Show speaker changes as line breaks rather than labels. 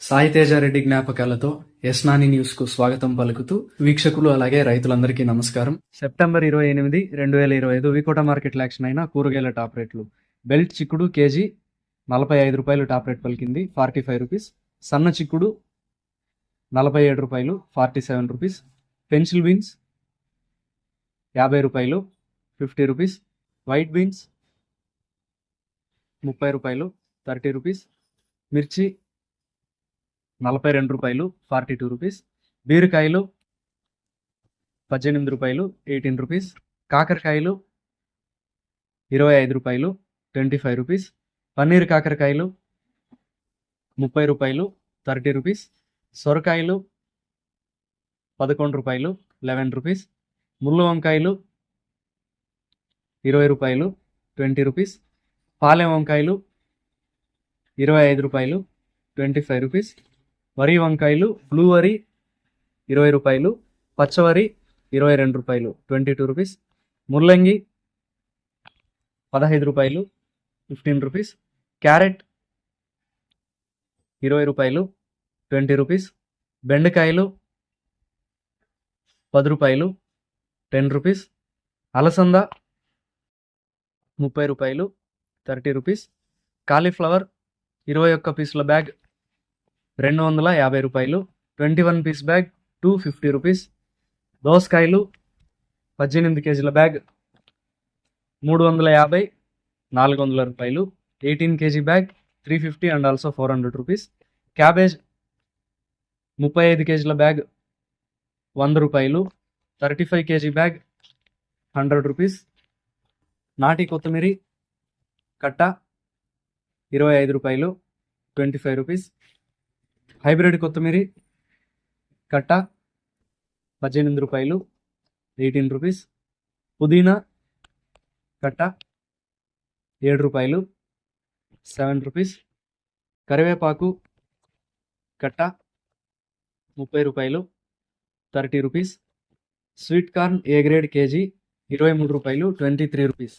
సాయితేజారెడ్డి జ్ఞాపకాలతో యస్నాని న్యూస్కు స్వాగతం పలుకుతూ వీక్షకులు అలాగే రైతులందరికీ నమస్కారం. సెప్టెంబర్ ఇరవై ఎనిమిది రెండు వేల ఇరవై ఐదు వికోట మార్కెట్ యాక్షన్ అయిన కూరగాయల టాప్ రేట్లు. బెల్ట్ చిక్కుడు కేజీ నలభై ఐదు రూపాయలు టాప్ రేట్ పలికింది ఫార్టీ ఫైవ్ రూపీస్. సన్న చిక్కుడు నలభై ఏడు రూపాయలు forty seven rupees. Pencil beans యాభై రూపాయలు ఫిఫ్టీ రూపీస్. వైట్ బీన్స్ ముప్పై రూపాయలు థర్టీ రూపీస్. మిర్చి నలభై రెండు రూపాయలు ఫార్టీ టూ రూపీస్. బీరకాయలు పద్దెనిమిది రూపాయలు ఎయిటీన్ రూపీస్. కాకరకాయలు ఇరవై ఐదు రూపాయలు ట్వంటీ ఫైవ్ రూపీస్. పన్నీర్ కాకరకాయలు ముప్పై రూపాయలు థర్టీ రూపీస్. సొరకాయలు పదకొండు రూపాయలు లెవెన్ రూపీస్. ముళ్ళు వంకాయలు ఇరవై రూపాయలు ట్వంటీ రూపీస్. పాలెం వంకాయలు ఇరవై ఐదు రూపాయలు ట్వంటీ ఫైవ్ రూపీస్. వరి వంకాయలు బ్లూ వరి ఇరవై రూపాయలు పచ్చవరి ఇరవై రెండు రూపాయలు ట్వంటీ టూ రూపీస్ ముల్లంగి పదహైదు రూపాయలు ఫిఫ్టీన్ రూపీస్ క్యారెట్ ఇరవై రూపాయలు ట్వంటీ రూపీస్ బెండకాయలు పది రూపాయలు టెన్ రూపీస్ అలసంద ముప్పై రూపాయలు థర్టీ రూపీస్ కాలీఫ్లవర్ ఇరవై ఒక్క పీసుల బ్యాగ్ రెండు వందల యాభై రూపాయలు twenty one piece bag two fifty rupees. దోసకాయలు పద్దెనిమిది కేజీల బ్యాగ్ మూడు వందల యాభై నాలుగు వందల రూపాయలు. Eighteen KG bag three fifty and also four hundred rupees. Cabbage ముప్పై ఐదు కేజీల బ్యాగ్ వంద రూపాయలు. Thirty five KG bag hundred rupees. నాటి కొత్తిమీరి కట్ట ఇరవై ఐదు రూపాయలు ట్వంటీ ఫైవ్ రూపీస్. హైబ్రిడ్ కొత్తిమీర కట్ట పద్దెనిమిది రూపాయలు ఎయిటీన్ రూపీస్. పుదీనా కట్ట ఏడు రూపాయలు సెవెన్ రూపీస్. కరివేపాకు కట్ట ముప్పై రూపాయలు thirty rupees. Sweet corn A grade KG ఇరవై మూడు రూపాయలు ట్వంటీ త్రీ రూపీస్.